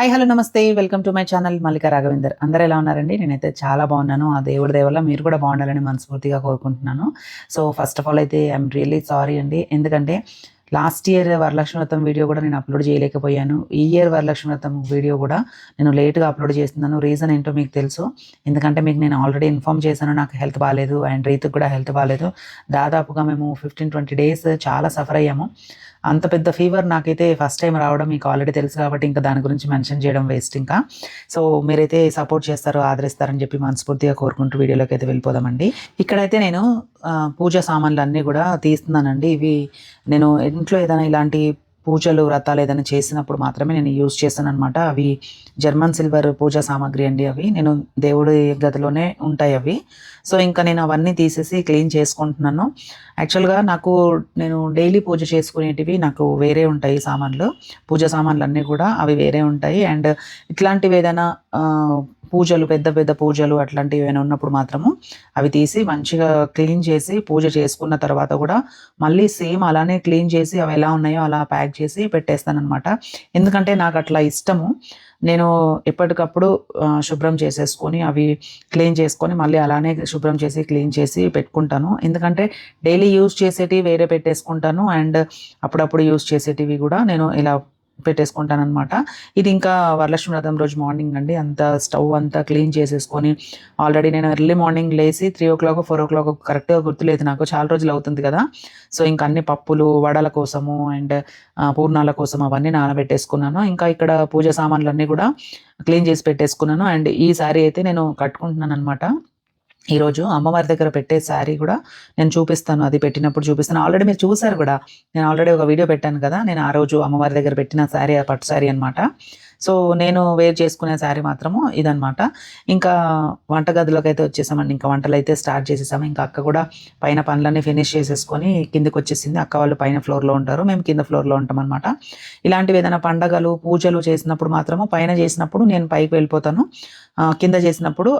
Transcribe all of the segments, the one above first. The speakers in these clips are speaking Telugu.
హాయ్ హలో నమస్తే. Welcome to my channel Mallika Raghavender. అందరూ ఎలా ఉన్నారండి? నేనైతే చాలా బాగున్నాను. ఆ దేవుడి దేవల్ల మీరు కూడా బాగుండాలని మనస్ఫూర్తిగా కోరుకుంటున్నాను. సో ఫస్ట్ ఆఫ్ ఆల్ అయితే ఐఎమ్ రియల్లీ సారీ అండి. ఎందుకంటే లాస్ట్ ఇయర్ వరలక్ష్మి వ్రతం వీడియో కూడా నేను అప్లోడ్ చేయలేకపోయాను. ఈ ఇయర్ వరలక్ష్మి వ్రతం వీడియో కూడా నేను లేట్గా అప్లోడ్ చేస్తున్నాను. రీజన్ ఏంటో మీకు తెలుసు. ఎందుకంటే మీకు నేను ఆల్రెడీ ఇన్ఫామ్ చేశాను. నాకు హెల్త్ బాగాలేదు అండ్ రీతుకు కూడా హెల్త్ బాగాలేదు దాదాపుగా మేము ఫిఫ్టీన్ ట్వంటీ డేస్ చాలా సఫర్ అయ్యాము. అంత పెద్ద ఫీవర్ నాకైతే ఫస్ట్ టైం రావడం మీకు ఆల్రెడీ తెలుసు కాబట్టి ఇంకా దాని గురించి మెన్షన్ చేయడం వేస్ట్ ఇంకా. సో మీరైతే సపోర్ట్ చేస్తారు ఆదరిస్తారని చెప్పి మనస్ఫూర్తిగా కోరుకుంటూ వీడియోలోకి అయితే వెళ్ళిపోదామండి. ఇక్కడైతే నేను పూజా పూజ సామాన్లు అన్నీ కూడా తీస్తున్నానండి. ఇవి నేను ఇంట్లో ఏదైనా ఇలాంటి పూజలు వ్రతాలు ఏదైనా చేసినప్పుడు మాత్రమే నేను యూజ్ చేస్తాను అనమాట అవి జర్మన్ సిల్వర్ పూజా సామాగ్రి అండి అవి. నేను దేవుడి గదిలోనే ఉంటాయి అవి. సో ఇంకా నేను అవన్నీ తీసేసి క్లీన్ చేసుకుంటున్నాను. యాక్చువల్గా నాకు నేను డైలీ పూజ చేసుకునేటివి నాకు వేరే ఉంటాయి సామాన్లు. పూజ సామాన్లు అన్నీ కూడా అవి వేరే ఉంటాయి. అండ్ ఇట్లాంటివి ఏదైనా పూజలు పెద్ద పెద్ద పూజలు అట్లాంటివి ఏమైనా ఉన్నప్పుడు మాత్రము అవి తీసి మంచిగా క్లీన్ చేసి పూజ చేసుకున్న తర్వాత కూడా మళ్ళీ సేమ్ అలానే క్లీన్ చేసి అవి ఎలా ఉన్నాయో అలా ప్యాక్ చేసి పెట్టేస్తాను అనమాట ఎందుకంటే నాకు అట్లా ఇష్టము. నేను ఎప్పటికప్పుడు శుభ్రం చేసేసుకొని అవి క్లీన్ చేసుకొని మళ్ళీ అలానే శుభ్రం చేసి క్లీన్ చేసి పెట్టుకుంటాను. ఎందుకంటే డైలీ యూజ్ చేసేటివి వేరే పెట్టేసుకుంటాను అండ్ అప్పుడప్పుడు యూజ్ చేసేటివి కూడా నేను ఇలా పెట్టేసుకుంటాను అనమాట ఇది ఇంకా వరలక్ష్మి వ్రతం రోజు మార్నింగ్ అండి. అంతా స్టవ్ అంతా క్లీన్ చేసేసుకొని ఆల్రెడీ నేను ఎర్లీ మార్నింగ్ లేచి three o'clock four o'clock కరెక్ట్గా గుర్తులేదు నాకు. చాలా రోజులు అవుతుంది కదా. సో ఇంకా అన్ని పప్పులు వడల కోసము అండ్ పూర్ణాల కోసం అవన్నీ నానబెట్టేసుకున్నాను. ఇంకా ఇక్కడ పూజ సామాన్లు అన్నీ కూడా క్లీన్ చేసి పెట్టేసుకున్నాను. అండ్ ఈ సారీ అయితే నేను కట్టుకుంటున్నాను అనమాట ఈరోజు అమ్మవారి దగ్గర పెట్టే శారీ కూడా నేను చూపిస్తాను. అది పెట్టినప్పుడు చూపిస్తాను. ఆల్రెడీ మీరు చూసారు కూడా. నేను ఆల్రెడీ ఒక వీడియో పెట్టాను కదా. నేను ఆ రోజు అమ్మవారి దగ్గర పెట్టిన శారీ ఆ పట్టు శారీ అనమాట సో నేను వేర్ చేసుకునే శారీ మాత్రము ఇదనమాట ఇంకా వంటగదిలోకి అయితే వచ్చేసామండి. ఇంకా వంటలు అయితే స్టార్ట్ చేసేసాము. ఇంకా అక్క కూడా పైన పనులన్నీ ఫినిష్ చేసేసుకొని కిందకి వచ్చేసింది. అక్క వాళ్ళు పైన ఫ్లోర్లో ఉంటారు. మేము కింద ఫ్లోర్లో ఉంటాం అనమాట ఇలాంటివి ఏదైనా పండగలు పూజలు చేసినప్పుడు మాత్రము పైన చేసినప్పుడు నేను పైకి వెళ్ళిపోతాను. కింద చేసినప్పుడు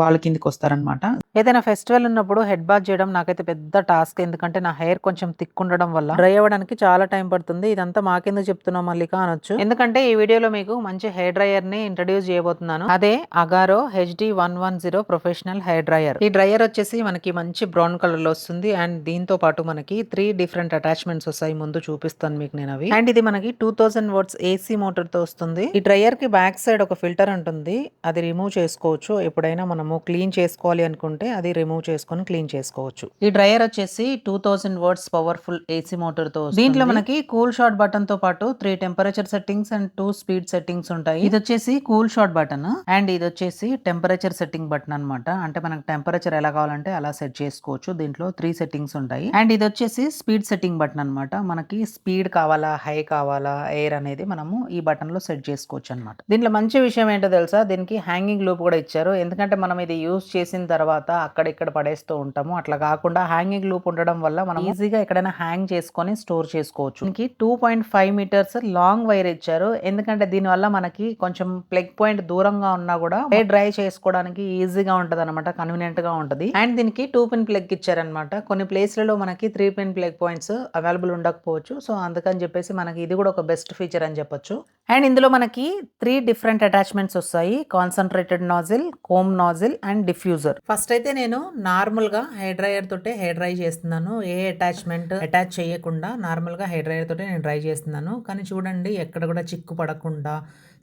వాళ్ళు కిందికి వస్తారనమాట ఏదైనా ఫెస్టివల్ ఉన్నప్పుడు హెడ్ బాత్ చేయడం నాకైతే పెద్ద టాస్క్. ఎందుకంటే నా హెయిర్ కొంచెం థిక్ ఉండడం వల్ల. డ్రై అవ్వడానికి చాలా టైం పడుతుంది. ఇదంతా మాకెందుకు చెప్తున్నాం మల్లిక అనొచ్చు. ఎందుకంటే ఈ వీడియోలో మీకు మంచి హెయిర్ డ్రైయర్ని ఇంట్రడ్యూస్ చేయబోతున్నాను. అదే Agaro HD one one zero professional hair dryer. ఈ డ్రైయర్ వచ్చేసి మనకి మంచి బ్రౌన్ కలర్లో వస్తుంది. అండ్ దీంతో పాటు మనకి త్రీ డిఫరెంట్ అటాచ్మెంట్స్ వస్తాయి ముందు చూపిస్తాను మీకు నేను అవి. అండ్ ఇది మనకి టూ థౌసండ్ వర్డ్స్ ఏసీ మోటార్తో వస్తుంది. ఈ డ్రైయర్కి బ్యాక్ సైడ్ ఒక ఫిల్టర్ ఉంటుంది. అది రిమూవ్ చేసుకోవచ్చు. ఎప్పుడైనా మనము క్లీన్ చేసుకోవాలి అనుకుంటే అది రిమూవ్ చేసుకొని క్లీన్ చేసుకోవచ్చు. ఈ డ్రైయర్ వచ్చేసి two thousand watts powerful AC మోటార్తో దీంట్లో మనకి కూల్ షాట్ బటన్తో పాటు three temperature settings and two speed settings ఉంటాయి. ఇది వచ్చేసి కూల్ షాట్ బటన్ అండ్ ఇది వచ్చేసి టెంపరేచర్ సెట్టింగ్ బటన్ అన్నమాట. అంటే మనకు టెంపరేచర్ ఎలా కావాలంటే అలా సెట్ చేసుకోవచ్చు. దీంట్లో త్రీ సెట్టింగ్స్ ఉంటాయి. అండ్ ఇది వచ్చేసి స్పీడ్ సెట్టింగ్ బటన్ అన్నమాట. మనకి స్పీడ్ కావాలా హై కావాలా ఎయిర్ అనేది మనము ఈ బటన్లో సెట్ చేసుకోవచ్చు అనమాట దీంట్లో మంచి విషయం ఏంటో తెలుసా? దీనికి హ్యాంగింగ్ లూప్ కూడా ఇచ్చారు. ఎందుకంటే మనం ఇది యూజ్ చేసిన తర్వాత అక్కడిక్కడ పడేస్తూ ఉంటాము. అట్లా కాకుండా హ్యాంగింగ్ లూప్ ఉండడం వల్ల మనం ఈజీగా ఎక్కడైనా హ్యాంగ్ చేసుకొని స్టోర్ చేసుకోవచ్చు. దీనికి two point five metres long wire ఇచ్చారు. ఎందుకంటే దీని వల్ల మనకి కొంచెం ప్లగ్ పాయింట్ దూరంగా ఉన్నా కూడా హెయిర్ డ్రై చేసుకోవడానికి ఈజీగా ఉంటుంది అనమాట కన్వీనియంట్గా ఉంటది. అండ్ దీనికి టూ పిన్ ప్లగ్ ఇచ్చారనమాట కొన్ని ప్లేస్లలో మనకి three pin plug points available ఉండకపోవచ్చు. సో అందుకని చెప్పేసి మనకి ఇది కూడా ఒక బెస్ట్ ఫీచర్ అని చెప్పొచ్చు. అండ్ ఇందులో మనకి త్రీ డిఫరెంట్ అటాచ్మెంట్స్ వస్తాయి. Concentrated nozzle comb nozzle and diffuser. First అయితే నేను నార్మల్గా హెయిర్ డ్రైయర్ తోటే హెయిర్ డ్రై చేస్తున్నాను. ఏ అటాచ్మెంట్ అటాచ్ చేయకుండా నార్మల్గా హెయిర్ డ్రైయర్ తోటే నేను డ్రై చేస్తున్నాను. కానీ చూడండి ఎక్కడ కూడా చిక్కు పడకుండా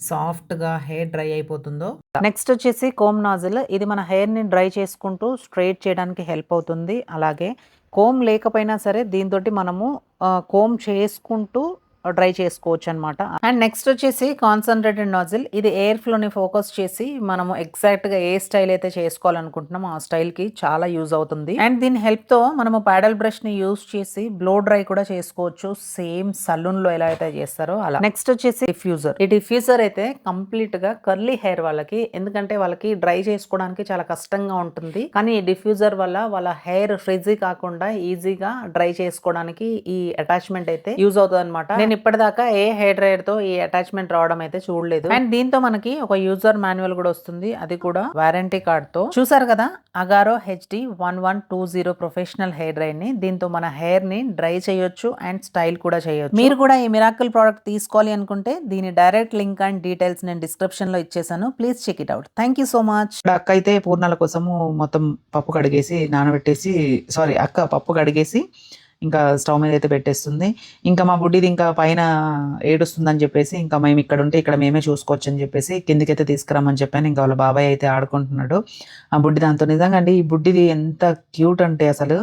సాఫ్ట్గా హెయిర్ డ్రై అయిపోతుందో. నెక్స్ట్ వచ్చేసి కోమ్ నాజిల్. ఇది మన హెయిర్ని డ్రై చేసుకుంటూ స్ట్రైట్ చేయడానికి హెల్ప్ అవుతుంది. అలాగే కోమ్ లేకపోయినా సరే దీంతో మనము కోమ్ చేసుకుంటూ డ్రై చేసుకోవచ్చు అనమాట అండ్ నెక్స్ట్ వచ్చేసి కాన్సన్ట్రేటెడ్ నాజిల్ ఇది ఎయిర్ ఫ్లోని ఫోకస్ చేసి మనము ఎగ్జాక్ట్గా ఏ స్టైల్ అయితే చేసుకోవాలనుకుంటున్నామో ఆ స్టైల్కి చాలా యూజ్ అవుతుంది. అండ్ దీని హెల్ప్తో మనము ప్యాడల్ బ్రష్ని యూజ్ చేసి బ్లో డ్రై కూడా చేసుకోవచ్చు. సేమ్ సలూన్లో ఎలా అయితే చేస్తారో అలా. నెక్స్ట్ వచ్చేసి డిఫ్యూజర్ ఈ డిఫ్యూజర్ అయితే కంప్లీట్గా కర్లీ హెయిర్ వాళ్ళకి ఎందుకంటే వాళ్ళకి డ్రై చేసుకోవడానికి చాలా కష్టంగా ఉంటుంది. కానీ ఈ డిఫ్యూజర్ వల్ల వాళ్ళ హెయిర్ ఫ్రిజీ కాకుండా ఈజీగా డ్రై చేసుకోవడానికి ఈ అటాచ్మెంట్ అయితే యూజ్ అవుతుంది అనమాట నేను నేను ఇప్పటిదాకా ఏ హెయిర్ డ్రైయర్తో ఈ అటాచ్మెంట్ రావడం అయితే చూడలేదు. అండ్ దీంతో మనకి ఒక యూజర్ మాన్యువల్ కూడా వస్తుంది. అది కూడా వారంటీ కార్డ్తో చూసారు కదా? Agaro HD one one two zero professional hair dry దీంతో మన హెయిర్ని డ్రై చేయొచ్చు అండ్ స్టైల్ కూడా చేయొచ్చు. మీరు కూడా ఈ మిరాకిల్ ప్రోడక్ట్ తీసుకోవాలి అనుకుంటే దీని డైరెక్ట్ లింక్ అండ్ డీటెయిల్స్ నేను డిస్క్రిప్షన్లో ఇచ్చేసాను. Please check it out. Thank you so much. అక్క అయితే పూర్ణాల కోసము మొత్తం పప్పు కడిగేసి నానబెట్టేసి సారీ అక్క పప్పు కడిగేసి ఇంకా స్టవ్ మీద అయితే పెట్టేస్తుంది. ఇంకా మా బుడ్డిది ఇంకా పైన ఏడుస్తుందని చెప్పేసి ఇంకా మేము ఇక్కడ ఉంటే ఇక్కడ మేమే చూసుకోవచ్చు అని చెప్పేసి కిందికైతే తీసుకురామని చెప్పాను. ఇంకా వాళ్ళ బాబాయ్ అయితే ఆడుకుంటున్నాడు. ఆ బుడ్డి దాంతో నిజంగా అండి ఈ బుడ్డిది ఎంత క్యూట్ అంటే అసలు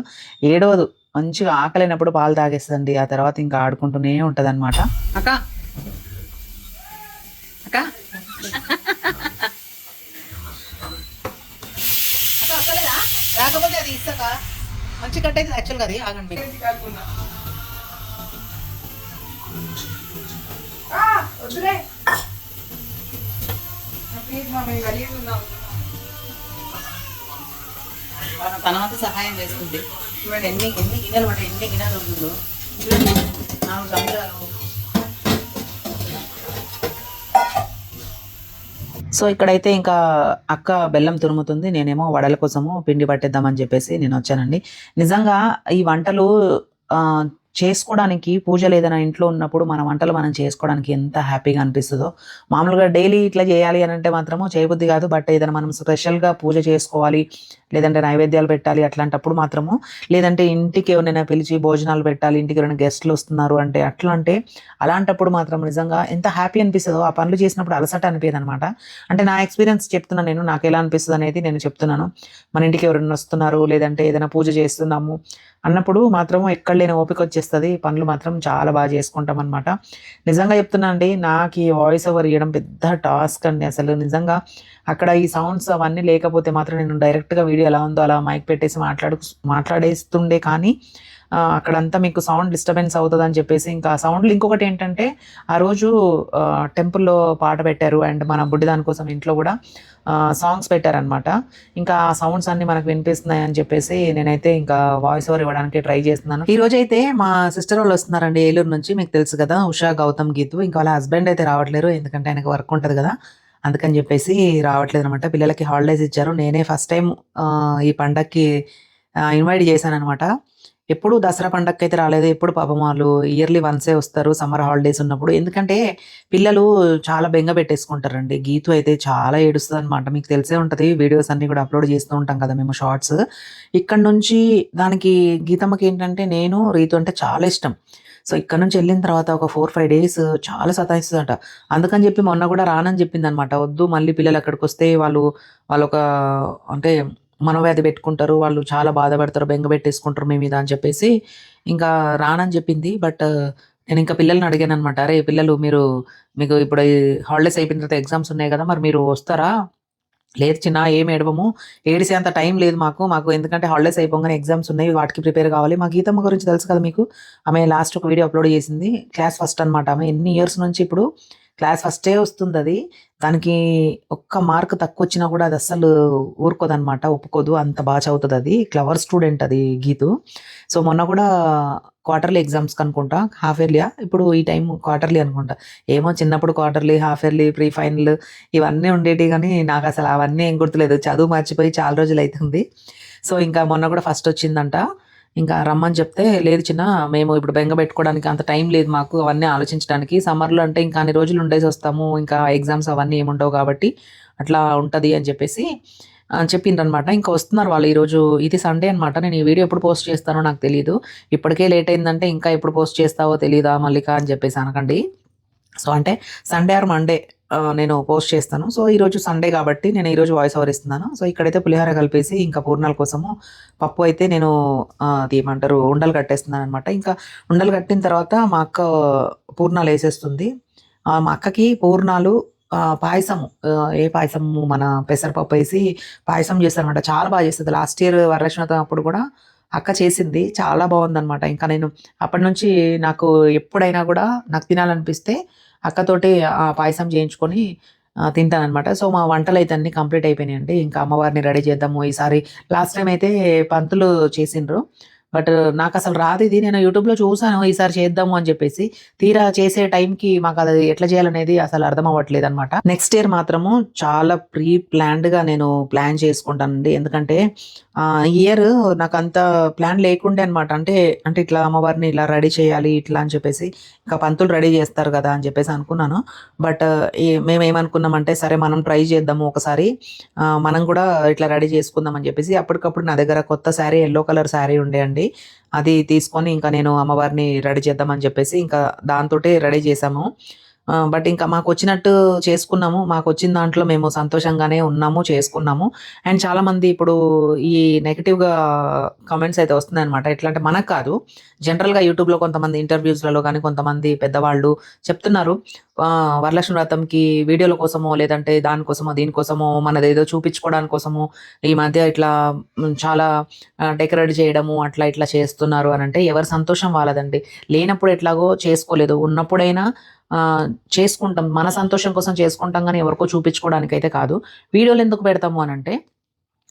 ఏడవదు. మంచిగా ఆకలినప్పుడు పాలు తాగేస్తుందండి. ఆ తర్వాత ఇంకా ఆడుకుంటూనే ఉంటుంది అనమాట అక్క. అక్క. రాకపోతే అది ఇస్తాక మంచి కట్ అయితే యాక్చువల్గా అది ఆగండి. తన వంతు సహాయం చేస్తుంది. చూడండి ఎన్ని ఎన్ని గిన్నెలు పట్టాయి ఎన్ని గిన్నెలు ఉంటుందో. నాలుగు సంవత్సరాలు సో ఇక్కడైతే ఇంకా అక్క బెల్లం తురుముతుంది నేనేమో వడల కోసము పిండి పట్టేద్దామని చెప్పేసి నేను వచ్చానండి. నిజంగా ఈ వంటలు చేసుకోవడానికి పూజలు ఏదైనా ఇంట్లో ఉన్నప్పుడు మన వంటలు మనం చేసుకోవడానికి ఎంత హ్యాపీగా అనిపిస్తుందో. మామూలుగా డైలీ ఇట్లా చేయాలి అని అంటే మాత్రము చేయబుద్ధి కాదు బట్ ఏదైనా మనం స్పెషల్గా పూజ చేసుకోవాలి లేదంటే నైవేద్యాలు పెట్టాలి అట్లాంటప్పుడు మాత్రము. లేదంటే ఇంటికి ఎవరైనా పిలిచి భోజనాలు పెట్టాలి ఇంటికి ఎవరైనా గెస్ట్లు వస్తున్నారు అంటే అట్లా అంటే అలాంటప్పుడు మాత్రం నిజంగా ఎంత హ్యాపీ అనిపిస్తుందో ఆ పనులు చేసినప్పుడు అలసట అనిపించదు అనమాట అంటే నా ఎక్స్పీరియన్స్ చెప్తున్నాను నేను నాకు ఎలా అనిపిస్తుంది అనేది నేను చెప్తున్నాను. మన ఇంటికి ఎవరైనా వస్తున్నారు లేదంటే ఏదైనా పూజ చేస్తున్నాము అన్నప్పుడు మాత్రం ఎక్కడ లేని ఓపిక వచ్చేస్తుంది. పనులు మాత్రం చాలా బాగా చేసుకుంటాం అనమాట నిజంగా చెప్తున్నా అండి నాకు ఈ వాయిస్ ఓవర్ ఇవ్వడం పెద్ద టాస్క్ అండి. అసలు నిజంగా అక్కడ ఈ సౌండ్స్ అవన్నీ లేకపోతే మాత్రం నేను డైరెక్ట్గా వీడియో ఎలా ఉందో అలా మైక్ పెట్టేసి మాట్లాడు మాట్లాడేస్తుండే కానీ అక్కడంతా మీకు సౌండ్ డిస్టర్బెన్స్ అవుతుంది అని చెప్పేసి ఇంకా సౌండ్లు ఇంకొకటి ఏంటంటే ఆ రోజు టెంపుల్లో పాట పెట్టారు అండ్ మన బుడ్డి దాని కోసం ఇంట్లో కూడా సాంగ్స్ పెట్టారనమాట ఇంకా ఆ సౌండ్స్ అన్ని మనకు వినిపిస్తున్నాయి అని చెప్పేసి నేనైతే ఇంకా వాయిస్ ఓవర్ ఇవ్వడానికి ట్రై చేస్తున్నాను. ఈ రోజు అయితే మా సిస్టర్ వాళ్ళు వస్తున్నారండి ఏలూరు నుంచి మీకు తెలుసు కదా ఉషా గౌతమ్ గీతు. ఇంకా వాళ్ళ హస్బెండ్ అయితే రావట్లేరు ఎందుకంటే ఆయనకు వర్క్ ఉంటుంది కదా. అందుకని చెప్పేసి రావట్లేదు అనమాట పిల్లలకి హాలిడేస్ ఇచ్చారు. నేనే ఫస్ట్ టైం ఈ పండక్కి ఇన్వైట్ చేశాను అనమాట ఎప్పుడు దసరా పండగకి అయితే రాలేదు. ఎప్పుడు పాపం వాళ్ళు ఇయర్లీ వన్సే వస్తారు. సమ్మర్ హాలిడేస్ ఉన్నప్పుడు. ఎందుకంటే పిల్లలు చాలా బెంగ పెట్టేసుకుంటారండి. గీతు అయితే చాలా ఏడుస్తుంది అనమాట మీకు తెలిసే ఉంటుంది. వీడియోస్ అన్ని కూడా అప్లోడ్ చేస్తూ ఉంటాం కదా మేము షార్ట్స్ ఇక్కడ నుంచి దానికి గీతమ్మకి ఏంటంటే నేను రీతు అంటే చాలా ఇష్టం. సో ఇక్కడ నుంచి వెళ్ళిన తర్వాత ఒక ఫోర్ ఫైవ్ డేస్ చాలా సతాయిస్తుందంట. అందుకని చెప్పి మొన్న కూడా రానని చెప్పింది అనమాట వద్దు మళ్ళీ పిల్లలు అక్కడికి వస్తే వాళ్ళు వాళ్ళు ఒక అంటే మనోవ్యాధి పెట్టుకుంటారు వాళ్ళు చాలా బాధపడతారు బెంగ పెట్టేసుకుంటారు మీ మీద అని చెప్పేసి ఇంకా రానని చెప్పింది. బట్ నేను ఇంకా పిల్లల్ని అడిగాను అనమాట అరే పిల్లలు మీరు మీకు ఇప్పుడు హాలిడేస్ అయిపోయిన తర్వాత ఎగ్జామ్స్ ఉన్నాయి కదా మరి మీరు వస్తారా? లేదు చిన్న ఏం ఏడవము. ఏడిసే అంత టైం లేదు మాకు. మాకు ఎందుకంటే హాలిడేస్ అయిపోగానే ఎగ్జామ్స్ ఉన్నాయి. వాటికి ప్రిపేర్ కావాలి. మా గీతమ్మ గురించి తెలుసు కదా మీకు? ఆమె లాస్ట్ ఒక వీడియో అప్లోడ్ చేసింది. క్లాస్ ఫస్ట్ అనమాట ఆమె. ఎన్ని ఇయర్స్ నుంచి ఇప్పుడు క్లాస్ ఫస్టే వస్తుంది అది. దానికి ఒక్క మార్క్ తక్కువ వచ్చినా కూడా అది అస్సలు ఊరుకోదనమాట ఒప్పుకోదు. అంత బాగా చదువుతుంది అది. క్లవర్ స్టూడెంట్ అది గీతు. సో మొన్న కూడా క్వార్టర్లీ ఎగ్జామ్స్ అనుకుంటా హాఫ్ ఇయర్లీయా ఇప్పుడు ఈ టైం క్వార్టర్లీ అనుకుంటా. ఏమో చిన్నప్పుడు quarterly half yearly pre final ఇవన్నీ ఉండేవి కానీ నాకు అసలు అవన్నీ ఏం గుర్తులేదు. చదువు మర్చిపోయి చాలా రోజులు అవుతుంది సో ఇంకా మొన్న కూడా ఫస్ట్ వచ్చిందంట. ఇంకా రమ్మని చెప్తే లేదు చిన్న మేము ఇప్పుడు బెంగ పెట్టుకోవడానికి అంత టైం లేదు మాకు అవన్నీ ఆలోచించడానికి. సమ్మర్లో అంటే ఇంకా అన్ని రోజులు ఉండేసి వస్తాము. ఇంకా ఎగ్జామ్స్ అవన్నీ ఏముండవు కాబట్టి అట్లా ఉంటుంది అని చెప్పేసి చెప్పిండ్రు అనమాట ఇంకా వస్తున్నారు వాళ్ళు ఈరోజు. ఇది సండే అనమాట నేను ఈ వీడియో ఎప్పుడు పోస్ట్ చేస్తానో నాకు తెలియదు ఇప్పటికే లేట్ అయిందంటే ఇంకా ఎప్పుడు పోస్ట్ చేస్తావో తెలీదా మల్లిక అని చెప్పేసి అనకండి. సో అంటే సండే ఆర్ మండే నేను పోస్ట్ చేస్తాను. సో ఈరోజు సండే కాబట్టి నేను ఈరోజు వాయిస్ ఓవర్ ఇస్తున్నాను. సో ఇక్కడైతే పులిహోర కలిపేసి ఇంకా పూర్ణాల కోసము పప్పు అయితే నేను అది ఏమంటారు ఉండలు కట్టేస్తున్నాను అనమాట ఇంకా ఉండలు కట్టిన తర్వాత మా అక్క పూర్ణాలు వేసేస్తుంది. మా అక్కకి పూర్ణాలు పాయసము. ఏ పాయసము మన పెసరపప్పు వేసి పాయసం చేస్తారనమాట చాలా బాగా చేస్తుంది. లాస్ట్ ఇయర్ వరలక్ష్మి అప్పుడు కూడా అక్క చేసింది. చాలా బాగుందనమాట. ఇంకా నేను అప్పటి నుంచి నాకు ఎప్పుడైనా కూడా నాకు తినాలనిపిస్తే అక్కతోటి ఆ పాయసం చేయించుకొని తింటానమాట సో మా వంటలు అయితే అన్ని కంప్లీట్ అయిపోయినాయండి. ఇంకా అమ్మవారిని రెడీ చేద్దాము. ఈసారి లాస్ట్ టైం అయితే పంతులు చేసిండ్రు. బట్ నాకు అసలు రాదు ఇది. నేను యూట్యూబ్లో చూసాను ఈసారి చేద్దాము అని చెప్పేసి. తీరా చేసే టైంకి మాకు అది ఎట్లా చేయాలనేది అసలు అర్థం అవ్వట్లేదు అనమాట నెక్స్ట్ ఇయర్ మాత్రము చాలా ప్రీ ప్లాన్డ్గా నేను ప్లాన్ చేసుకుంటానండి. ఎందుకంటే ఇయర్ నాకు అంత ప్లాన్ లేకుండే అనమాట అంటే అంటే ఇట్లా అమ్మవారిని ఇలా రెడీ చేయాలి ఇట్లా అని చెప్పేసి. ఇంకా పంతులు రెడీ చేస్తారు కదా అని చెప్పేసి అనుకున్నాను. బట్ మేము ఏమనుకున్నామంటే సరే మనం ట్రై చేద్దాము ఒకసారి. మనం కూడా ఇట్లా రెడీ చేసుకుందాం అని చెప్పేసి అప్పటికప్పుడు నా దగ్గర కొత్త శారీ ఎల్లో కలర్ శారీ ఉండే అండి. అది తీసుకొని ఇంకా నేను అమ్మవారిని రెడీ చేద్దామని చెప్పేసి ఇంకా దాంతోటే రెడీ చేసాము బట్ ఇంకా మాకు వచ్చినట్టు చేసుకున్నాము. మాకు వచ్చిన దాంట్లో మేము సంతోషంగానే ఉన్నాము చేసుకున్నాము. అండ్ చాలామంది ఇప్పుడు ఈ నెగిటివ్గా కమెంట్స్ అయితే వస్తున్నాయి అనమాట ఎట్లా అంటే మనకు కాదు జనరల్గా యూట్యూబ్లో కొంతమంది ఇంటర్వ్యూస్లలో కానీ కొంతమంది పెద్దవాళ్ళు చెప్తున్నారు. వరలక్ష్మి వ్రతంకి వీడియోల కోసమో లేదంటే దానికోసమో దీనికోసమో మనది ఏదో చూపించుకోవడానికి కోసమో ఈ మధ్య ఇట్లా చాలా డెకరేట్ చేయడము అట్లా ఇట్లా చేస్తున్నారు అని అంటే ఎవరి సంతోషం వాళ్ళదండి. లేనప్పుడు ఎట్లాగో చేసుకోలేదు. ఉన్నప్పుడైనా చేసుకుంటాం మన సంతోషం కోసం చేసుకుంటాం కానీ ఎవరికో చూపించుకోవడానికి అయితే కాదు. వీడియోలు ఎందుకు పెడతాము అని అంటే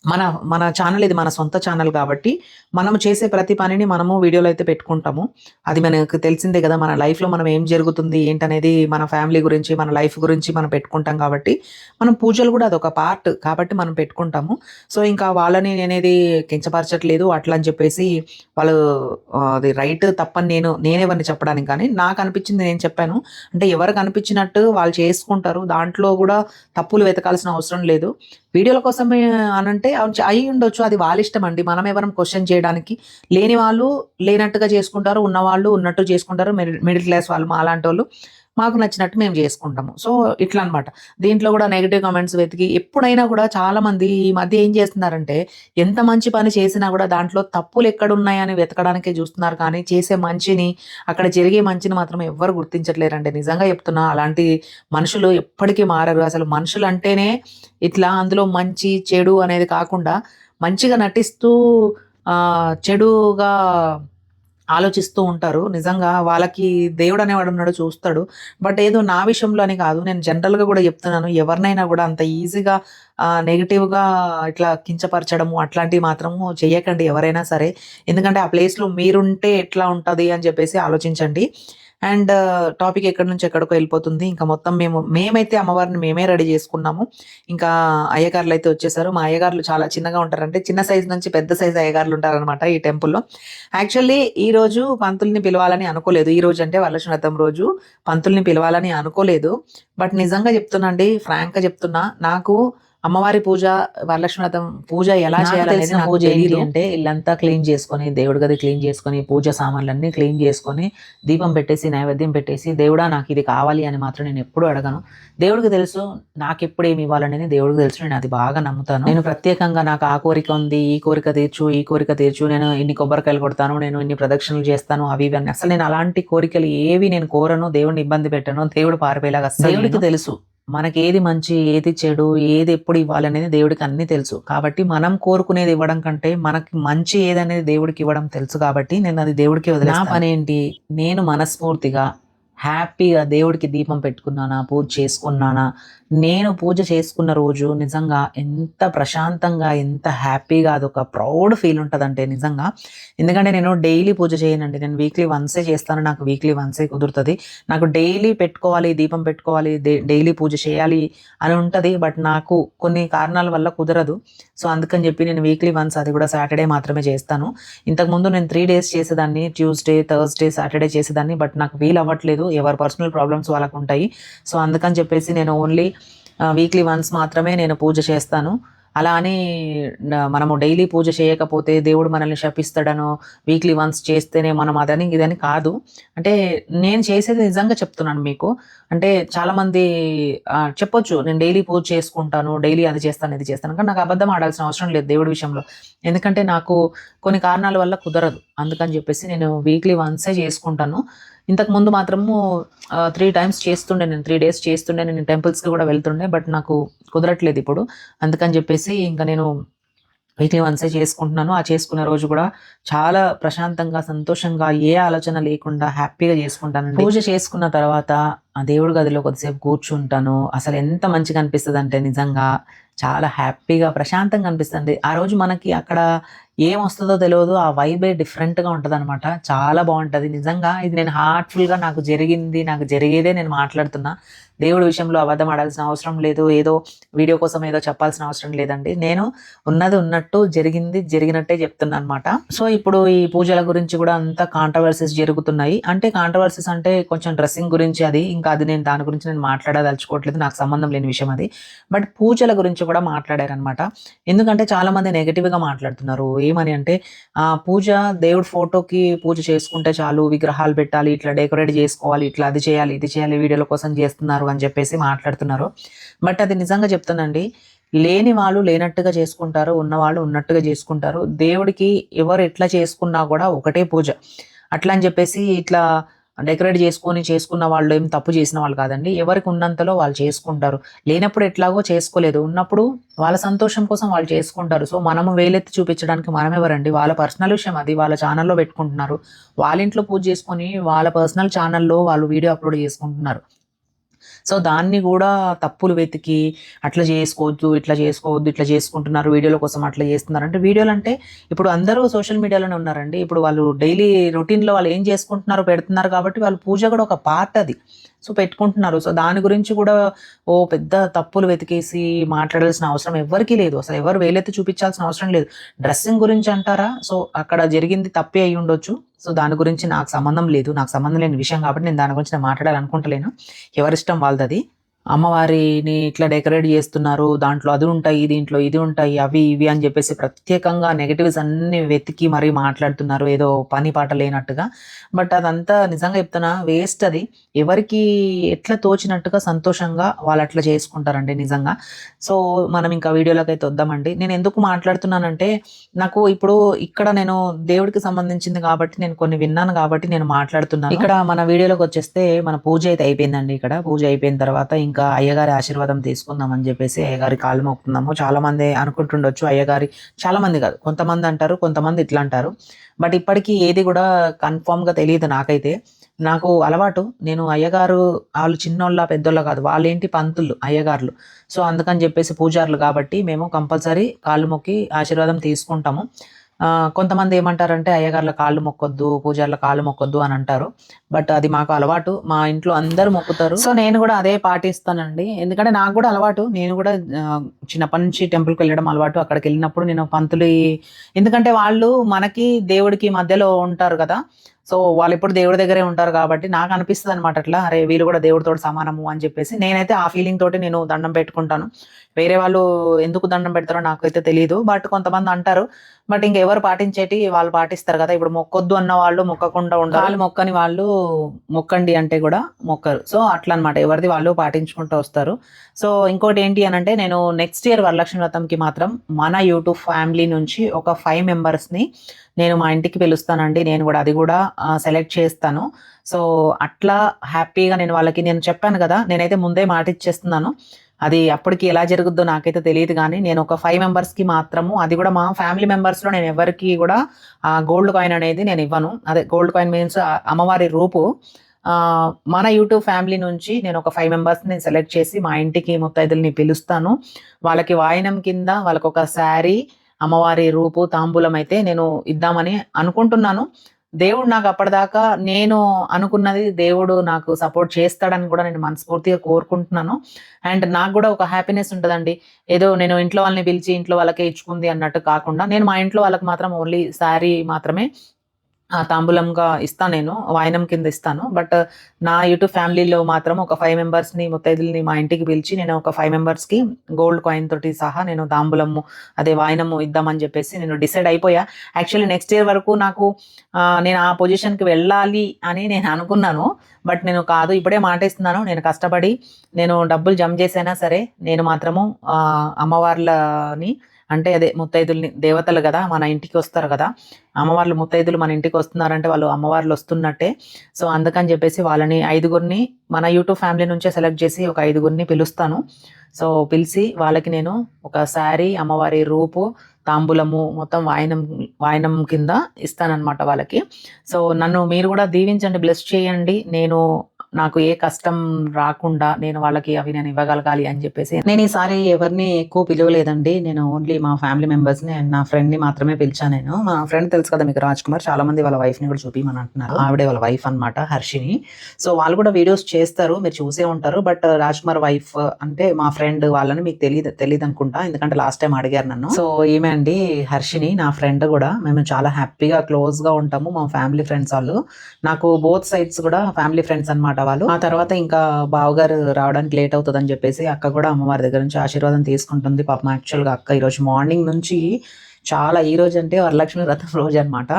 మన మన ఛానల్ ఇది మన సొంత ఛానల్ కాబట్టి మనము చేసే ప్రతి పనిని మనము వీడియోలో అయితే పెట్టుకుంటాము. అది మనకు తెలిసిందే కదా మన లైఫ్లో మనం ఏం జరుగుతుంది ఏంటనేది మన ఫ్యామిలీ గురించి మన లైఫ్ గురించి మనం పెట్టుకుంటాం కాబట్టి మనం పూజలు కూడా అదొక పార్ట్ కాబట్టి మనం పెట్టుకుంటాము. సో ఇంకా వాళ్ళని నేనేది కించపరచట్లేదు అట్లా అని చెప్పేసి వాళ్ళు అది రైట్ తప్పని నేను నేనేవన్నీ చెప్పడానికి కానీ నాకు అనిపించింది నేను చెప్పాను. అంటే ఎవరికి అనిపించినట్టు వాళ్ళు చేసుకుంటారు దాంట్లో కూడా తప్పులు వెతకాల్సిన అవసరం లేదు. వీడియోల కోసమే అనంటే అయి ఉండొచ్చు. అది వాళ్ళ ఇష్టం అండి. మనం ఎవరం క్వశ్చన్ చేయడానికి లేని వాళ్ళు లేనట్టుగా చేసుకుంటారు ఉన్న వాళ్ళు ఉన్నట్టు చేసుకుంటారు మిడిల్ క్లాస్ వాళ్ళు మా అలాంటి వాళ్ళు మాకు నచ్చినట్టు మేము చేసుకుంటాము. సో ఇట్లా అనమాట దీంట్లో కూడా నెగిటివ్ కామెంట్స్ వెతికి ఎప్పుడైనా కూడా చాలా మంది ఈ మధ్య ఏం చేస్తున్నారంటే ఎంత మంచి పని చేసినా కూడా దాంట్లో తప్పులు ఎక్కడ ఉన్నాయని వెతకడానికే చూస్తున్నారు. కానీ చేసే మంచిని అక్కడ జరిగే మంచిని మాత్రం ఎవ్వరు గుర్తించట్లేరండి. నిజంగా చెప్తున్నా అలాంటి మనుషులు ఎప్పటికీ మారరు. అసలు మనుషులు అంటేనే ఇట్లా అందులో మంచి చెడు అనేది కాకుండా మంచిగా నటిస్తూ చెడుగా ఆలోచిస్తూ ఉంటారు. నిజంగా వాళ్ళకి దేవుడు అనేవాడు ఉన్నాడు చూస్తాడు. బట్ ఏదో నా విషయంలో అని కాదు. నేను జనరల్గా కూడా చెప్తున్నాను. ఎవరినైనా కూడా అంత ఈజీగా నెగిటివ్గా ఇట్లా కించపరచడము అట్లాంటివి మాత్రము చేయకండి ఎవరైనా సరే. ఎందుకంటే ఆ ప్లేస్లో మీరుంటే ఎట్లా ఉంటుంది అని చెప్పేసి ఆలోచించండి. అండ్ టాపిక్ ఎక్కడి నుంచి ఎక్కడికో వెళ్ళిపోతుంది. ఇంకా మొత్తం మేము మేమైతే అమ్మవారిని మేమే రెడీ చేసుకున్నాము. ఇంకా అయ్యగారులు అయితే వచ్చేసారు. మా అయ్యగారులు చాలా చిన్నగా ఉంటారంటే చిన్న సైజ్ నుంచి పెద్ద సైజ్ అయ్యగారులు ఉంటారనమాట ఈ టెంపుల్లో. యాక్చువల్లీ ఈ రోజు పంతుల్ని పిలవాలని అనుకోలేదు. ఈ రోజు అంటే వరలక్ష్మి రోజు పంతుల్ని పిలవాలని అనుకోలేదు. బట్ నిజంగా చెప్తున్నా అండి ఫ్రాంక్ చెప్తున్నా నాకు అమ్మవారి పూజ వరలక్ష్మి వ్రతం పూజ ఎలా చేయాలనేది నాకు తెలియదు అంటే ఇల్లంతా క్లీన్ చేసుకొని దేవుడి గది క్లీన్ చేసుకొని పూజ సామాన్లన్నీ క్లీన్ చేసుకొని దీపం పెట్టేసి నైవేద్యం పెట్టేసి దేవుడా నాకు ఇది కావాలి అని మాత్రం నేను ఎప్పుడు అడగను. దేవుడికి తెలుసు నాకు ఎప్పుడు ఏమి ఇవ్వాలనేది దేవుడికి తెలుసు నేను అది బాగా నమ్ముతాను. నేను ప్రత్యేకంగా నాకు ఆ కోరిక ఉంది ఈ కోరిక తీర్చు ఈ కోరిక తీర్చు నేను ఇన్ని కొబ్బరికాయలు కొడతాను నేను ఇన్ని ప్రదక్షిణలు చేస్తాను అవి ఇవి అని. అసలు నేను అలాంటి కోరికలు ఏవి నేను కోరను దేవుడిని ఇబ్బంది పెట్టను దేవుడు పారిపోయేలాగా అస్సలు దేవుడికి తెలుసు. మనకి ఏది మంచి ఏది చెడు ఏది ఎప్పుడు ఇవ్వాలనేది దేవుడికి అన్ని తెలుసు. కాబట్టి మనం కోరుకునేది ఇవ్వడం కంటే మనకి మంచి ఏదనేది దేవుడికి ఇవ్వడం తెలుసు కాబట్టి నేను అది దేవుడికి వదిలే ఏంటి నేను మనస్ఫూర్తిగా హ్యాపీగా దేవుడికి దీపం పెట్టుకున్నానా పూజ చేసుకున్నానా. నేను పూజ చేసుకున్న రోజు నిజంగా ఎంత ప్రశాంతంగా ఎంత హ్యాపీగా అదొక ప్రౌడ్ ఫీల్ ఉంటుందంటే నిజంగా. ఎందుకంటే నేను డైలీ పూజ చేయనండి. నేను వీక్లీ వన్సే చేస్తాను. నాకు వీక్లీ వన్సే కుదురుతుంది. నాకు డైలీ పెట్టుకోవాలి దీపం పెట్టుకోవాలి డైలీ పూజ చేయాలి అని ఉంటుంది. బట్ నాకు కొన్ని కారణాల వల్ల కుదరదు. సో అందుకని చెప్పి నేను వీక్లీ వన్స్ అది కూడా సాటర్డే మాత్రమే చేస్తాను. ఇంతకుముందు నేను త్రీ డేస్ చేసేదాన్ని. ట్యూస్డే థర్స్డే సాటర్డే చేసేదాన్ని. బట్ నాకు వీలు అవ్వట్లేదు ఎవరి పర్సనల్ ప్రాబ్లమ్స్ వాళ్ళకు ఉంటాయి సో అందుకని చెప్పేసి నేను ఓన్లీ వీక్లీ వన్స్ మాత్రమే నేను పూజ చేస్తాను. అలా అని మనము డైలీ పూజ చేయకపోతే దేవుడు మనల్ని శపిస్తాడనో వీక్లీ వన్స్ చేస్తేనే మనం అదని ఇదని కాదు. అంటే నేను చేసేది నిజంగా చెప్తున్నాను మీకు. అంటే చాలామంది చెప్పొచ్చు నేను డైలీ పూజ చేసుకుంటాను డైలీ అది చేస్తాను ఇది చేస్తాను. కానీ నాకు అబద్ధం ఆడాల్సిన అవసరం లేదు దేవుడి విషయంలో. ఎందుకంటే నాకు కొన్ని కారణాల వల్ల కుదరదు. అందుకని చెప్పేసి నేను వీక్లీ వన్సే చేసుకుంటాను. ఇంతకు ముందు మాత్రము త్రీ టైమ్స్ చేస్తుండే నేను త్రీ డేస్ చేస్తుండే నేను టెంపుల్స్కి కూడా వెళ్తుండే బట్ నాకు కుదరట్లేదు ఇప్పుడు. అందుకని చెప్పేసి ఇంకా నేను వీక్లీ వన్సే చేసుకుంటున్నాను. ఆ చేసుకున్న రోజు కూడా చాలా ప్రశాంతంగా సంతోషంగా ఏ ఆలోచన లేకుండా హ్యాపీగా చేసుకుంటాను పూజ చేసుకున్న తర్వాత ఆ దేవుడి గదిలో కొద్దిసేపు కూర్చుంటాను. అసలు ఎంత మంచిగా అనిపిస్తుంది అంటే నిజంగా చాలా హ్యాపీగా ప్రశాంతంగా అనిపిస్తుంది ఆ రోజు మనకి అక్కడ ఏం వస్తుందో తెలియదు ఆ వైబే డిఫరెంట్గా ఉంటుంది అనమాట చాలా బాగుంటుంది. నిజంగా ఇది నేను హార్ట్ఫుల్గా నాకు జరిగింది నాకు జరిగేదే నేను మాట్లాడుతున్నా. దేవుడి విషయంలో అబద్ధం ఆడాల్సిన అవసరం లేదు. ఏదో వీడియో కోసం ఏదో చెప్పాల్సిన అవసరం లేదండి. నేను ఉన్నది ఉన్నట్టు జరిగింది జరిగినట్టే చెప్తున్నా అనమాట సో ఇప్పుడు ఈ పూజల గురించి కూడా అంత కాంట్రవర్సీస్ జరుగుతున్నాయి. అంటే కాంట్రవర్సీస్ అంటే కొంచెం డ్రెస్సింగ్ గురించి అది. ఇంకా అది నేను దాని గురించి నేను మాట్లాడదలుచుకోవట్లేదు నాకు సంబంధం లేని విషయం అది. బట్ పూజల గురించి కూడా మాట్లాడారనమాట ఎందుకంటే చాలా మంది నెగటివ్గా మాట్లాడుతున్నారు. ఏమని అంటే ఆ పూజ దేవుడి ఫోటోకి పూజ చేసుకుంటే చాలు విగ్రహాలు పెట్టాలి ఇట్లా డెకరేట్ చేసుకోవాలి ఇట్లా అది చేయాలి ఇది చేయాలి వీడియోల కోసం చేస్తున్నారు అని చెప్పేసి మాట్లాడుతున్నారు. బట్ అది నిజంగా చెప్తానండి లేని వాళ్ళు లేనట్టుగా చేసుకుంటారు ఉన్నవాళ్ళు ఉన్నట్టుగా చేసుకుంటారు. దేవుడికి ఎవరు ఎట్లా చేసుకున్నా కూడా ఒకటే పూజ. అట్లా అని చెప్పేసి ఇట్లా డెకరేట్ చేసుకొని చేసుకున్న వాళ్ళు ఏం తప్పు చేసిన వాళ్ళు కాదండి. ఎవరికి ఉన్నంతలో వాళ్ళు చేసుకుంటారు. లేనప్పుడు ఎట్లాగో చేసుకోలేదు. ఉన్నప్పుడు వాళ్ళ సంతోషం కోసం వాళ్ళు చేసుకుంటారు. సో మనము వేలెత్తి చూపించడానికి మనం ఎవరండి? వాళ్ళ పర్సనల్ విషయం అది. వాళ్ళ ఛానల్లో పెట్టుకుంటున్నారు. వాళ్ళ ఇంట్లో పూజ చేసుకొని వాళ్ళ పర్సనల్ ఛానల్లో వాళ్ళు వీడియో అప్లోడ్ చేసుకుంటున్నారు. సో దాన్ని కూడా తప్పులు వెతికి అట్లా చేసుకోవద్దు ఇట్లా చేసుకోవద్దు ఇట్లా చేసుకుంటున్నారు వీడియోల కోసం అట్లా చేస్తున్నారు. అంటే వీడియోలు అంటే ఇప్పుడు అందరూ సోషల్ మీడియాలోనే ఉన్నారండి. ఇప్పుడు వాళ్ళు డైలీ రొటీన్లో వాళ్ళు ఏం చేసుకుంటున్నారో పెడుతున్నారు కాబట్టి వాళ్ళు పూజ కూడా ఒక పార్ట్ అది. సో పెట్టుకుంటున్నారు. సో దాని గురించి కూడా ఓ పెద్ద తప్పులు వెతికేసి మాట్లాడాల్సిన అవసరం ఎవరికీ లేదు. అసలు ఎవరు వేలెత్తి చూపించాల్సిన అవసరం లేదు. డ్రెస్సింగ్ గురించి అంటారా? సో అక్కడ జరిగింది తప్పే అయి ఉండొచ్చు. సో దాని గురించి నాకు సంబంధం లేదు. నాకు సంబంధం లేని విషయం కాబట్టి నేను దాని గురించి నేను మాట్లాడాలనుకుంటలేను. ఎవరిష్టం వాళ్ళది. అమ్మవారిని ఇట్లా డెకరేట్ చేస్తున్నారు దాంట్లో అది ఉంటాయి దీంట్లో ఇది ఉంటాయి అవి ఇవి అని చెప్పేసి ప్రత్యేకంగా నెగటివ్స్ అన్ని వెతికి మరీ మాట్లాడుతున్నారు ఏదో పని పాట లేనట్టుగా. బట్ అదంతా నిజంగా చెప్తున్నా వేస్ట్ అది. ఎవరికి ఎట్లా తోచినట్టుగా సంతోషంగా వాళ్ళు అట్లా చేసుకుంటారండి నిజంగా. సో మనం ఇంకా వీడియోలోకి అయితే వద్దామండి. నేను ఎందుకు మాట్లాడుతున్నానంటే నాకు ఇప్పుడు ఇక్కడ నేను దేవుడికి సంబంధించింది కాబట్టి నేను కొన్ని విన్నాను కాబట్టి నేను మాట్లాడుతున్నాను. ఇక్కడ మన వీడియోలోకి వచ్చేస్తే మన పూజ అయితే అయిపోయిందండి ఇక్కడ. పూజ అయిపోయిన తర్వాత ఇంకా ఇంకా అయ్యగారి ఆశీర్వాదం తీసుకుందాం అని చెప్పేసి అయ్యగారి కాలు మొక్కుతున్నాము చాలామంది అనుకుంటుండొచ్చు అయ్యగారి చాలామంది కాదు కొంతమంది అంటారు కొంతమంది ఇట్లా అంటారు. బట్ ఇప్పటికీ ఏది కూడా కన్ఫామ్గా తెలియదు నాకైతే. నాకు అలవాటు నేను అయ్యగారు వాళ్ళు చిన్నోళ్ళ పెద్దోళ్ళ కాదు వాళ్ళేంటి పంతులు అయ్యగారులు. సో అందుకని చెప్పేసి పూజారులు కాబట్టి మేము కంపల్సరీ కాళ్ళు మొక్కి ఆశీర్వాదం తీసుకుంటాము. కొంతమంది ఏమంటారంటే అయ్యగారుల కాళ్ళు మొక్కొద్దు పూజార్ల కాళ్ళు మొక్కొద్దు అని అంటారు. బట్ అది మాకు అలవాటు. మా ఇంట్లో అందరూ మొక్కుతారు. సో నేను కూడా అదే పాటిస్తానండి. ఎందుకంటే నాకు కూడా అలవాటు. నేను కూడా చిన్నప్పటి నుంచి టెంపుల్కి వెళ్ళడం అలవాటు. అక్కడికి వెళ్ళినప్పుడు నేను పంతులు ఎందుకంటే వాళ్ళు మనకి దేవుడికి మధ్యలో ఉంటారు కదా. సో వాళ్ళు ఎప్పుడు దేవుడి దగ్గరే ఉంటారు కాబట్టి నాకు అనిపిస్తుంది అనమాట అట్లా. అరే వీళ్ళు కూడా దేవుడితో సమానము అని చెప్పేసి. నేనైతే ఆ ఫీలింగ్ తోటి నేను దండం పెట్టుకుంటాను. వేరే వాళ్ళు ఎందుకు దండం పెడతారో నాకైతే తెలియదు బట్ కొంతమంది అంటారు బట్ ఇంకెవరు పాటించేటి వాళ్ళు పాటిస్తారు కదా ఇప్పుడు మొక్కొద్దు అన్న వాళ్ళు మొక్కకుండా ఉండాలి వాళ్ళు మొక్కని వాళ్ళు మొక్కండి అంటే కూడా మొక్కరు. సో అట్లా అనమాట ఎవరిది వాళ్ళు పాటించుకుంటూ వస్తారు. సో ఇంకోటి ఏంటి అని అంటే నేను నెక్స్ట్ ఇయర్ వరలక్ష్మి వ్రతంకి మాత్రం మన యూట్యూబ్ ఫ్యామిలీ నుంచి ఒక ఫైవ్ మెంబర్స్ని నేను మా ఇంటికి పిలుస్తానండి. నేను కూడా అది కూడా సెలెక్ట్ చేస్తాను. సో అట్లా హ్యాపీగా నేను వాళ్ళకి నేను చెప్పాను కదా నేనైతే ముందే మాట ఇచ్చేస్తున్నాను అది అప్పటికి ఎలా జరుగుద్దో నాకైతే తెలియదు కానీ నేను ఒక ఫైవ్ మెంబర్స్కి మాత్రము అది కూడా మా ఫ్యామిలీ మెంబర్స్లో నేను ఎవరికి కూడా ఆ గోల్డ్ కాయిన్ అనేది నేను ఇవ్వను. అదే గోల్డ్ కాయిన్ మీన్స్ అమ్మవారి రూపు. మన యూట్యూబ్ ఫ్యామిలీ నుంచి నేను ఒక ఫైవ్ మెంబర్స్ని సెలెక్ట్ చేసి మా ఇంటికి ముత్తైదుల్ని పిలుస్తాను. వాళ్ళకి వాయినం కింద వాళ్ళకి ఒక శారీ అమ్మవారి రూపు తాంబూలం అయితే నేను ఇద్దామని అనుకుంటున్నాను. దేవుడు నాకు అప్పటిదాకా నేను అనుకున్నది దేవుడు నాకు సపోర్ట్ చేస్తాడని కూడా నేను మనస్ఫూర్తిగా కోరుకుంటున్నాను. అండ్ నాకు కూడా ఒక హ్యాపీనెస్ ఉంటుందండి. ఏదో నేను ఇంట్లో వాళ్ళని పిలిచి ఇంట్లో వాళ్ళకే ఇచ్చుకుంది అన్నట్టు కాకుండా నేను మా ఇంట్లో వాళ్ళకి మాత్రం ఓన్లీ శారీ మాత్రమే తాంబూలంగా ఇస్తాను నేను వాయనం కింద ఇస్తాను. బట్ నా యూట్యూబ్ ఫ్యామిలీలో మాత్రం ఒక ఫైవ్ మెంబర్స్ని ముత్తైదుల్ని మా ఇంటికి పిలిచి నేను ఒక ఫైవ్ మెంబర్స్కి గోల్డ్ కాయిన్ తోటి సహా నేను తాంబూలము అదే వాయనము ఇద్దామని చెప్పేసి నేను డిసైడ్ అయిపోయా. యాక్చువల్లీ నెక్స్ట్ ఇయర్ వరకు నాకు నేను ఆ పొజిషన్కి వెళ్ళాలి అని నేను అనుకున్నాను. బట్ నేను కాదు ఇప్పుడే మాటేస్తున్నాను. నేను కష్టపడి నేను డబ్బులు జమ చేసైనా సరే నేను మాత్రము అమ్మవార్లని అంటే అదే ముత్తైదుల్ని దేవతలు కదా మన ఇంటికి వస్తారు కదా. అమ్మవార్లు ముత్తైదులు మన ఇంటికి వస్తున్నారంటే వాళ్ళు అమ్మవార్లు వస్తున్నట్టే. సో అందుకని చెప్పేసి వాళ్ళని ఐదుగురిని మన యూట్యూబ్ ఫ్యామిలీ నుంచే సెలెక్ట్ చేసి ఒక ఐదుగురిని పిలుస్తాను. సో పిలిచి వాళ్ళకి నేను ఒక శారీ అమ్మవారి రూపు తాంబూలము మొత్తం వాయనం వాయనం కింద ఇస్తానన్నమాట వాళ్ళకి. సో నన్ను మీరు కూడా దీవించండి బ్లెస్ చేయండి. నేను నాకు ఏ కష్టం రాకుండా నేను వాళ్ళకి అవి నేను ఇవ్వగలగాలి అని చెప్పేసి నేను ఈసారి ఎవరిని ఎక్కువ పిలవలేదండి. నేను ఓన్లీ మా ఫ్యామిలీ మెంబర్స్ని అండ్ నా ఫ్రెండ్ని మాత్రమే పిలిచాను నేను. మా ఫ్రెండ్ తెలుసు కదా మీకు రాజ్ కుమార్ చాలా మంది వాళ్ళ వైఫ్ని కూడా చూపిమని అంటున్నారు ఆవిడే వాళ్ళ వైఫ్ అనమాట హర్షిని. సో వాళ్ళు కూడా వీడియోస్ చేస్తారు మీరు చూసే ఉంటారు. బట్ రాజ్ కుమార్ వైఫ్ అంటే మా ఫ్రెండ్ వాళ్ళని మీకు తెలియదు తెలియదు అనుకుంటా. ఎందుకంటే లాస్ట్ టైం అడిగారు నన్ను. సో ఈమె అండి హర్షిని నా ఫ్రెండ్ కూడా. మేము చాలా హ్యాపీగా క్లోజ్గా ఉంటాము మా ఫ్యామిలీ ఫ్రెండ్స్ వాళ్ళు. నాకు బోత్ సైడ్స్ కూడా ఫ్యామిలీ ఫ్రెండ్స్ అనమాట వాళ్ళు. ఆ తర్వాత ఇంకా బావగారు రావడానికి లేట్ అవుతుంది అని చెప్పేసి అక్క కూడా అమ్మవారి దగ్గర నుంచి ఆశీర్వాదం తీసుకుంటుంది. పాపం యాక్చువల్గా అక్క ఈరోజు మార్నింగ్ నుంచి చాలా ఈ రోజు అంటే వరలక్ష్మి వ్రతం రోజు అనమాట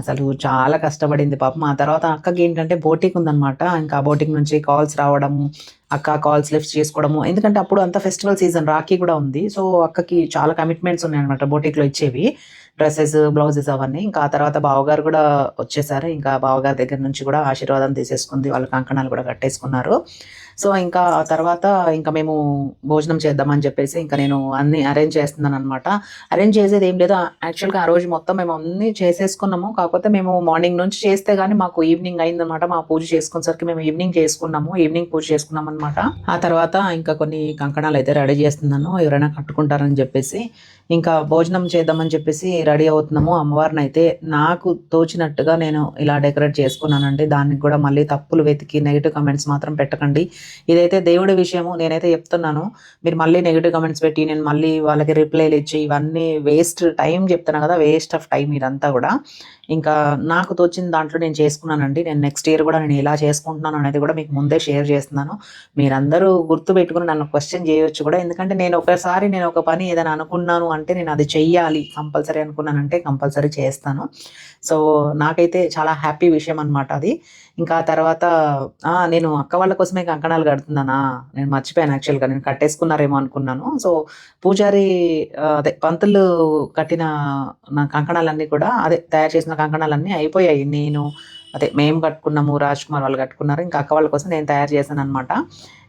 అసలు చాలా కష్టపడింది పాపం. ఆ తర్వాత అక్కకి ఏంటంటే బోటిక్ ఉందన్నమాట. ఇంకా బోటిక్ నుంచి కాల్స్ రావడం అక్క కాల్స్ లిఫ్ట్ చేసుకోవడము. ఎందుకంటే అప్పుడు అంత ఫెస్టివల్ సీజన్ రాఖీ కూడా ఉంది. సో అక్కకి చాలా కమిట్మెంట్స్ ఉన్నాయన్నమాట బొటిక్లో ఇచ్చేవి. డ్రెస్సెస్ బ్లౌజెస్ అవన్నీ. ఇంకా ఆ తర్వాత బావగారు కూడా వచ్చేసారు. ఇంకా బావగారి దగ్గర నుంచి కూడా ఆశీర్వాదం తీసేసుకుంది. వాళ్ళ కంకణాలు కూడా కట్టేసుకున్నారు. సో ఇంకా ఆ తర్వాత ఇంకా మేము భోజనం చేద్దామని చెప్పేసి ఇంకా నేను అన్ని అరేంజ్ చేస్తున్నాను అనమాట అరేంజ్ చేసేది ఏం లేదు. యాక్చువల్గా ఆ రోజు మొత్తం మేము అన్ని చేసేసుకున్నాము. కాకపోతే మేము మార్నింగ్ నుంచి చేస్తే కానీ మాకు ఈవినింగ్ అయిందనమాట మా పూజ చేసుకునేసరికి మేము ఈవినింగ్ చేసుకున్నాము. ఈవినింగ్ పూజ చేసుకున్నాం అనమాట ఆ తర్వాత ఇంకా కొన్ని కంకణాలు అయితే రెడీ చేస్తున్నాను. ఎవరైనా కట్టుకుంటారని చెప్పేసి ఇంకా భోజనం చేద్దామని చెప్పేసి రెడీ అవుతున్నాము. అమ్మవారిని అయితే నాకు తోచినట్టుగా నేను ఇలా డెకరేట్ చేసుకున్నానండి. దానికి కూడా మళ్ళీ తప్పులు వెతికి నెగిటివ్ కమెంట్స్ మాత్రం పెట్టకండి. ఇదైతే దేవుడి విషయము. నేనైతే చెప్తున్నాను. మీరు మళ్ళీ నెగిటివ్ కమెంట్స్ పెట్టి నేను మళ్ళీ వాళ్ళకి రిప్లైలు ఇచ్చి ఇవన్నీ వేస్ట్ టైం చెప్తాను కదా వేస్ట్ ఆఫ్ టైం ఇదంతా కూడా. ఇంకా నాకు తోచిన దాంట్లో నేను చేసుకున్నానండి. నేను నెక్స్ట్ ఇయర్ కూడా నేను ఎలా చేసుకుంటున్నాను అనేది కూడా మీకు ముందే షేర్ చేస్తున్నాను. మీరందరూ గుర్తు పెట్టుకుని నన్ను క్వశ్చన్ చేయొచ్చు కూడా. ఎందుకంటే నేను ఒకసారి నేను ఒక పని ఏదైనా అనుకున్నాను అంటే నేను అది చెయ్యాలి. కంపల్సరీ అనుకున్నానంటే కంపల్సరీ చేస్తాను. సో నాకైతే చాలా హ్యాపీ విషయం అనమాట అది. ఇంకా తర్వాత నేను అక్క వాళ్ళ కోసమే కంకణాలు కడుతున్నానా? నేను మర్చిపోయాను యాక్చువల్గా నేను కట్టేసుకున్నారేమో అనుకున్నాను. సో పూజారి అదే పంతులు కట్టిన నా కంకణాలన్నీ కూడా అదే తయారు చేసిన కంకణాలన్నీ అయిపోయాయి. నేను అదే మేము కట్టుకున్నాము రాజ్ కుమార్ వాళ్ళు కట్టుకున్నారు ఇంకా అక్క వాళ్ళ కోసం నేను తయారు చేశాను అనమాట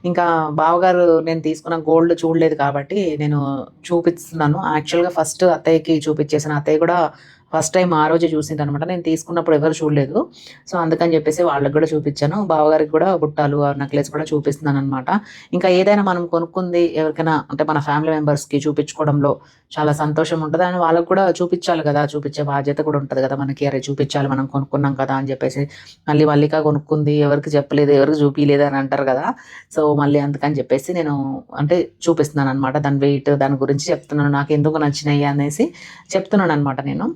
ఇంకా బావగారు నేను తీసుకున్న గోల్డ్ చూడలేదు కాబట్టి నేను చూపిస్తున్నాను. యాక్చువల్గా ఫస్ట్ అత్తయ్యకి చూపించేసిన అత్తయ్య కూడా ఫస్ట్ టైం ఆ రోజే చూసింది అనమాట నేను తీసుకున్నప్పుడు ఎవరు చూడలేదు. సో అందుకని చెప్పేసి వాళ్ళకి కూడా చూపించాను. బావగారికి కూడా బుట్టాలు ఆ నెక్లెస్ కూడా చూపిస్తున్నాను అనమాట ఇంకా ఏదైనా మనం కొనుక్కుంది ఎవరికైనా అంటే మన ఫ్యామిలీ మెంబర్స్కి చూపించుకోవడంలో చాలా సంతోషం ఉంటుంది. అని వాళ్ళకి కూడా చూపించాలి కదా చూపించే బాధ్యత కూడా ఉంటుంది కదా మనకి. అరే చూపించాలి మనం కొనుక్కున్నాం కదా అని చెప్పేసి. మళ్ళీ మల్లిక కొనుక్కుంది ఎవరికి చెప్పలేదు ఎవరికి చూపించలేదు అని అంటారు కదా. సో మళ్ళీ అందుకని చెప్పేసి నేను అంటే చూపిస్తున్నాను అనమాట దాని వెయిట్ దాని గురించి చెప్తున్నాను. నాకు ఎందుకు నచ్చినాయి అనేసి చెప్తున్నాను అనమాట నేను.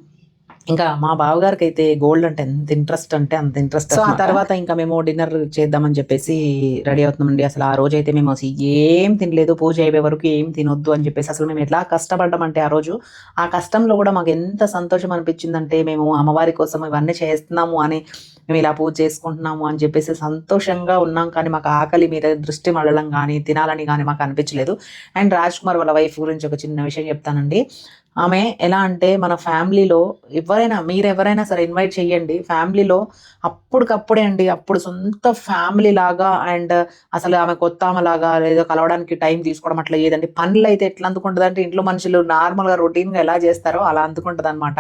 ఇంకా మా బావగారికి అయితే గోల్డ్ అంటే ఎంత ఇంట్రెస్ట్ అంటే అంత ఇంట్రెస్ట్ సో ఆ తర్వాత ఇంకా మేము డిన్నర్ చేద్దామని చెప్పేసి రెడీ అవుతున్నామండి. అసలు ఆ రోజు అయితే మేము అసలు ఏం తినలేదు. పూజ అయిపోయే వరకు ఏం తినొద్దు అని చెప్పేసి అసలు మేము ఎట్లా కష్టపడ్డామంటే ఆ రోజు ఆ కష్టంలో కూడా మాకు ఎంత సంతోషం అనిపించిందంటే మేము అమ్మవారి కోసం ఇవన్నీ చేస్తున్నాము అని మేము ఇలా పూజ చేసుకుంటున్నాము అని చెప్పేసి సంతోషంగా ఉన్నాం. కానీ మాకు ఆకలి మీద దృష్టి మళ్ళడం కానీ తినాలని కానీ మాకు అనిపించలేదు. అండ్ రాజ్ కుమార్ వాళ్ళ వైఫ్ గురించి ఒక చిన్న విషయం చెప్తానండి. ఆమె ఎలా అంటే మన ఫ్యామిలీలో ఎవరైనా మీరు ఎవరైనా సరే ఇన్వైట్ చేయండి. ఫ్యామిలీలో అప్పటికప్పుడే అండి అప్పుడు సొంత ఫ్యామిలీ లాగా అండ్ అసలు ఆమె కొత్త ఆమెలాగా లేదో కలవడానికి టైం తీసుకోవడం అట్లా ఏదండి? పనులు అయితే ఎట్లా అందుకుంటుంది అంటే ఇంట్లో మనుషులు నార్మల్గా రొటీన్గా ఎలా చేస్తారో అలా అందుకుంటుంది అనమాట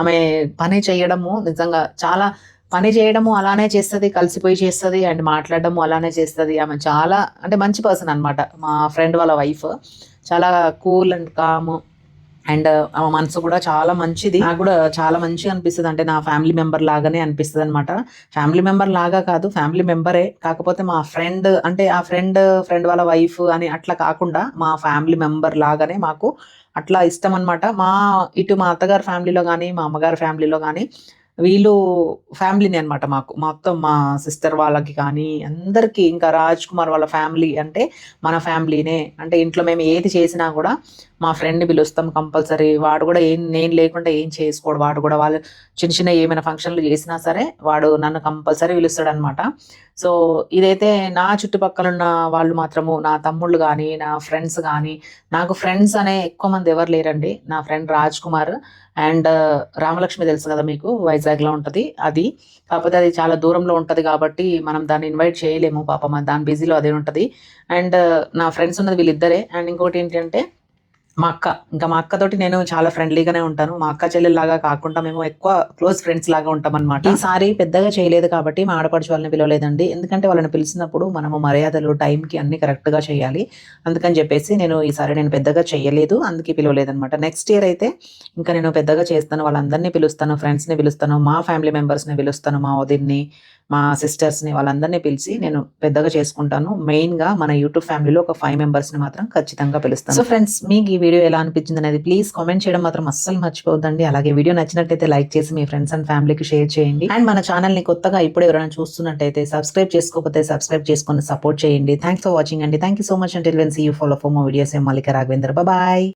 ఆమె పని చేయడము నిజంగా చాలా పని చేయడము అలానే చేస్తుంది కలిసిపోయి చేస్తుంది అండ్ మాట్లాడడము అలానే చేస్తుంది. ఆమె చాలా అంటే మంచి పర్సన్ అనమాట మా ఫ్రెండ్ వాళ్ళ వైఫ్. చాలా కూల్ అండ్ కామ్. అండ్ ఆమె మనసు కూడా చాలా మంచిది. నాకు కూడా చాలా మంచిగా అనిపిస్తుంది. అంటే నా ఫ్యామిలీ మెంబర్ లాగానే అనిపిస్తుంది అనమాట ఫ్యామిలీ మెంబర్ లాగా కాదు ఫ్యామిలీ మెంబరే. కాకపోతే మా ఫ్రెండ్ అంటే ఆ ఫ్రెండ్ ఫ్రెండ్ వాళ్ళ వైఫ్ అని అట్లా కాకుండా మా ఫ్యామిలీ మెంబర్ లాగానే మాకు అట్లా ఇష్టం అనమాట మా ఇటు మా అత్తగారి ఫ్యామిలీలో కానీ మా అమ్మగారి ఫ్యామిలీలో కానీ వీళ్ళు ఫ్యామిలీని అనమాట మాకు. మొత్తం మా సిస్టర్ వాళ్ళకి కానీ అందరికీ ఇంకా రాజ్ కుమార్ వాళ్ళ ఫ్యామిలీ అంటే మన ఫ్యామిలీనే. అంటే ఇంట్లో మేము ఏది చేసినా కూడా మా ఫ్రెండ్ని పిలుస్తాం కంపల్సరీ. వాడు కూడా ఏం నేను లేకుండా ఏం చేసుకోడు. వాడు కూడా వాళ్ళు చిన్న చిన్న ఏమైనా ఫంక్షన్లు చేసినా సరే వాడు నన్ను కంపల్సరీ పిలుస్తాడనమాట సో ఇదైతే నా చుట్టుపక్కల ఉన్న వాళ్ళు మాత్రము నా తమ్ముళ్ళు కానీ నా ఫ్రెండ్స్ కానీ నాకు ఫ్రెండ్స్ అనే ఎక్కువ మంది ఎవరు లేరండి. నా ఫ్రెండ్ రాజ్ కుమార్ అండ్ రామలక్ష్మి తెలుసు కదా మీకు వైజాగ్లో ఉంటుంది అది. కాకపోతే అది చాలా దూరంలో ఉంటుంది కాబట్టి మనం దాన్ని ఇన్వైట్ చేయలేము పాపం అది దాని బిజీలో అదే ఉంటుంది. అండ్ నా ఫ్రెండ్స్ ఉన్నది వీళ్ళిద్దరే. అండ్ ఇంకోటి ఏంటంటే మా అక్క ఇంకా మా అక్కతోటి నేను చాలా ఫ్రెండ్లీగానే ఉంటాను. మా అక్క చెల్లెల్లాగా కాకుండా మేము ఎక్కువ క్లోజ్ ఫ్రెండ్స్ లాగా ఉంటాం అనమాట ఈసారి పెద్దగా చేయలేదు కాబట్టి మా ఆడపడుచు వాళ్ళని పిలవలేదండి. ఎందుకంటే వాళ్ళని పిలిచినప్పుడు మనము మర్యాదలు టైంకి అన్ని కరెక్ట్గా చేయాలి. అందుకని చెప్పేసి నేను ఈసారి నేను పెద్దగా చేయలేదు అందుకే పిలవలేదు అనమాట నెక్స్ట్ ఇయర్ అయితే ఇంకా నేను పెద్దగా చేస్తాను. వాళ్ళందరినీ పిలుస్తాను ఫ్రెండ్స్ని పిలుస్తాను మా ఫ్యామిలీ మెంబర్స్ని పిలుస్తాను మా వదిన్ని మా సిస్టర్స్ని వాళ్ళందరినీ పిలిచి నేను పెద్దగా చేసుకుంటాను. మెయిన్గా మన యూట్యూబ్ ఫ్యామిలీలో ఒక ఫైవ్ మెంబర్స్ని మాత్రం ఖచ్చితంగా పిలుస్తాను. సో ఫ్రెండ్స్ మీకు వీడియో ఎలా అనిపించింది అనేది ప్లీజ్ కామెంట్ చేయడం మాత్రం అస్సలు మర్చిపోవద్దండి. అలాగే వీడియో నచ్చినట్టయితే లైక్ చేసి మీ ఫ్రెండ్స్ అండ్ ఫ్యామిలీకి షేర్ చేయండి. అండ్ మన ఛానల్ని కొత్తగా ఇప్పుడు ఎవరైనా చూస్తున్నట్టయితే సబ్స్క్రైబ్ చేసుకోకపోతే సబ్స్క్రైబ్ చేసుకొని సపోర్ట్ చేయండి. థ్యాంక్స్ ఫర్ వాచింగ్ అండి. Thank you so much and when see you follow for మా వీడియోస్ మల్లిక రాఘవేందర్ బాయ్